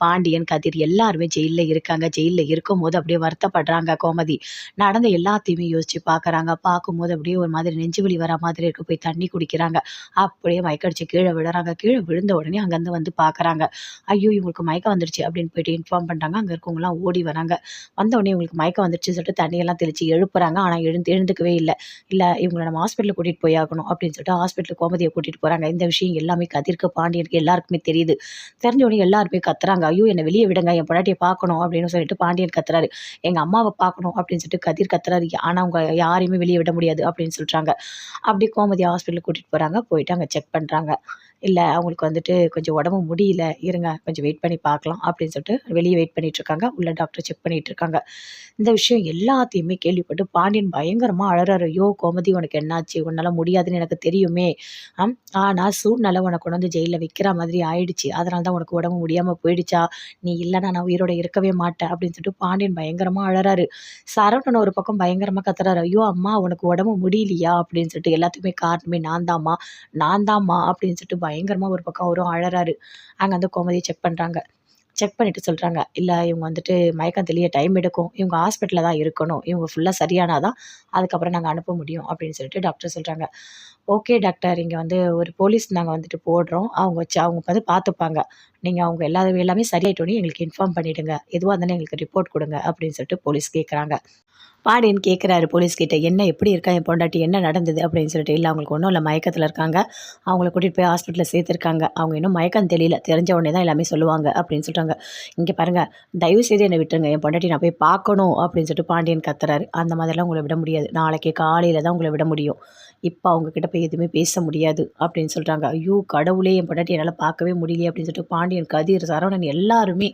பாண்டியன், கதிர் எல்லாருமே ஜெயிலில் இருக்காங்க. ஜெயில்ல இருக்கும்போது அப்படியே வருத்தப்படுறாங்க கோமதி. நடந்த எல்லாத்தையுமே யோசிச்சு பார்க்குறாங்க. பார்க்கும்போது அப்படியே ஒரு மாதிரி நெஞ்சு வலி வர மாதிரி இருக்கு. போய் தண்ணி குடிக்கிறாங்க. அப்படியே மயக்கடிச்சு கீழே விழுறாங்க. கீழே விழுந்த உடனே அங்கேருந்து வந்து பார்க்குறாங்க. ஐயோ! இவங்களுக்கு மயக்கம் வந்துருச்சு அப்படின்னு போயிட்டு இன்ஃபார்ம் பண்ணுறாங்க அங்கே இருக்கவங்களாம் ஓடி வராங்க. வந்த உடனே இவங்களுக்கு மயக்கம் வந்துருச்சு சொல்லிட்டு தண்ணியெல்லாம் தெளிச்சு எழுப்புறாங்க. ஆனால் எழுந்து எழுந்துக்கவே இல்லை இல்லை இவங்கள நம்ம ஹாஸ்பிட்டலுக்கு கூட்டிகிட்டு போய் ஆகணும் அப்படின்னு சொல்லிட்டு ஹாஸ்பிட்டலுக்கு கோமதியை கூட்டிகிட்டு போகிறாங்க இந்த விஷயம் எல்லாமே கதிர்க்கு, பாண்டியனுக்கு எல்லாருக்குமே தெரியுது. தெரிஞ்ச உடனே எல்லாருமே கத்துறாங்க. ஐயோ! என்ன வெளிய விடுங்க. என் பொண்டாட்டியை பார்க்கணும் அப்படின்னு சொல்லிட்டு பாண்டியன் கத்துறாரு. எங்க அம்மாவ பார்க்கணும் அப்படின்னு சொல்லிட்டு கதிர் கத்துறாரு. ஆனா அவங்க யாரையுமே வெளிய விட முடியாது அப்படின்னு சொல்றாங்க. அப்படியே கோமதி ஹாஸ்பிட்டலுக்கு கூட்டிட்டு போறாங்க. போயிட்டு அங்க செக் பண்றாங்க. இல்லை அவங்களுக்கு வந்துட்டு கொஞ்சம் உடம்பு முடியல. இருங்க கொஞ்சம் வெயிட் பண்ணி பார்க்கலாம் அப்படின்னு சொல்லிட்டு வெளியே வெயிட் பண்ணிட்டு இருக்காங்க. உள்ள டாக்டர் செக் பண்ணிட்டு இருக்காங்க. இந்த விஷயம் எல்லாத்தையுமே கேள்விப்பட்டு பாண்டியன் பயங்கரமாக அழறாரு. ஐயோ! கோமதி உனக்கு என்னாச்சு? உன்னால் முடியாதுன்னு எனக்கு தெரியுமே. ஆனால் சூழ்நிலை உனக்கு கொண்டு வந்து ஜெயிலில் வைக்கிற மாதிரி ஆயிடுச்சு. அதனால தான் உனக்கு உடம்பு முடியாமல் போயிடுச்சா? நீ இல்லைனா நான் உயிரோட இருக்கவே மாட்டேன் அப்படின்னு சொல்லிட்டு பாண்டியன் பயங்கரமாக அழறாரு. சரவணன் ஒரு பக்கம் பயங்கரமாக கத்துறாரு. ஐயோ! அம்மா உனக்கு உடம்பு முடியலையா? அப்படின்னு சொல்லிட்டு எல்லாத்துக்குமே காரணமே நான் தான்ம்மா. நான் தாம்மா அப்படின்னு சொல்லிட்டு பயங்கரமாக ஒரு பக்கம் வரும் அழறாரு. அங்கே வந்து கோமதியை செக் பண்ணுறாங்க செக் பண்ணிவிட்டு சொல்கிறாங்க இல்லை இவங்க வந்துட்டு மயக்கம் தெளிய டைம் எடுக்கும். இவங்க ஹாஸ்பிட்டலில் தான் இருக்கணும். இவங்க ஃபுல்லாக சரியானா தான் அதுக்கப்புறம் நாங்கள் அனுப்ப முடியும் அப்படின்னு சொல்லிட்டு டாக்டர் சொல்கிறாங்க ஓகே டாக்டர். இங்கே வந்து ஒரு போலீஸ் நாங்கள் வந்துட்டு போடுறோம். அவங்க வச்சு அவங்க வந்து பார்த்துப்பாங்க. நீங்கள் அவங்க எல்லா எல்லாமே சரியாயிட்டோனே எங்களுக்கு இன்ஃபார்ம் பண்ணிவிடுங்க எதுவாக இருந்தாலும் எங்களுக்கு ரிப்போர்ட் கொடுங்க அப்படின்னு சொல்லிட்டு போலீஸ் கேட்குறாங்க. பாண்டியன் கேட்குறாரு போலீஸ் கிட்ட. என்ன எப்படி இருக்கா என் பொண்டாட்டி? என்ன நடந்தது? அப்படின்னு சொல்லிட்டு. இல்லை அவங்களுக்கு ஒன்றும் இல்லை மயக்கத்தில் இருக்காங்க. அவங்கள கூட்டிகிட்டு போய் ஹாஸ்பிட்டலில் சேர்த்துருக்காங்க. அவங்க இன்னும் மயக்கம் தெரியல தெரிஞ்ச உடனே தான் எல்லாமே சொல்லுவாங்க அப்படின்னு சொல்கிறாங்க இங்கே பாருங்க. தயவு செய்து என்னை விட்டுருங்க. என் பொண்டாட்டி நான் போய் பார்க்கணும் அப்படின்னு சொல்லிட்டு பாண்டியன் கத்துறாரு. அந்த மாதிரிலாம் உங்களை விட முடியாது. நாளைக்கு காலையில் தான் உங்களை விட முடியும். இப்போ அவங்கக்கிட்ட போய் எதுவுமே பேச முடியாது அப்படின்னு சொல்கிறாங்க ஐயோ! கடவுளே! என் பொண்டாட்டி என்னால் பார்க்கவே முடியலையே அப்படின்னு சொல்லிட்டு பாண்டியன், கதிர், சரவணன் எல்லாருமே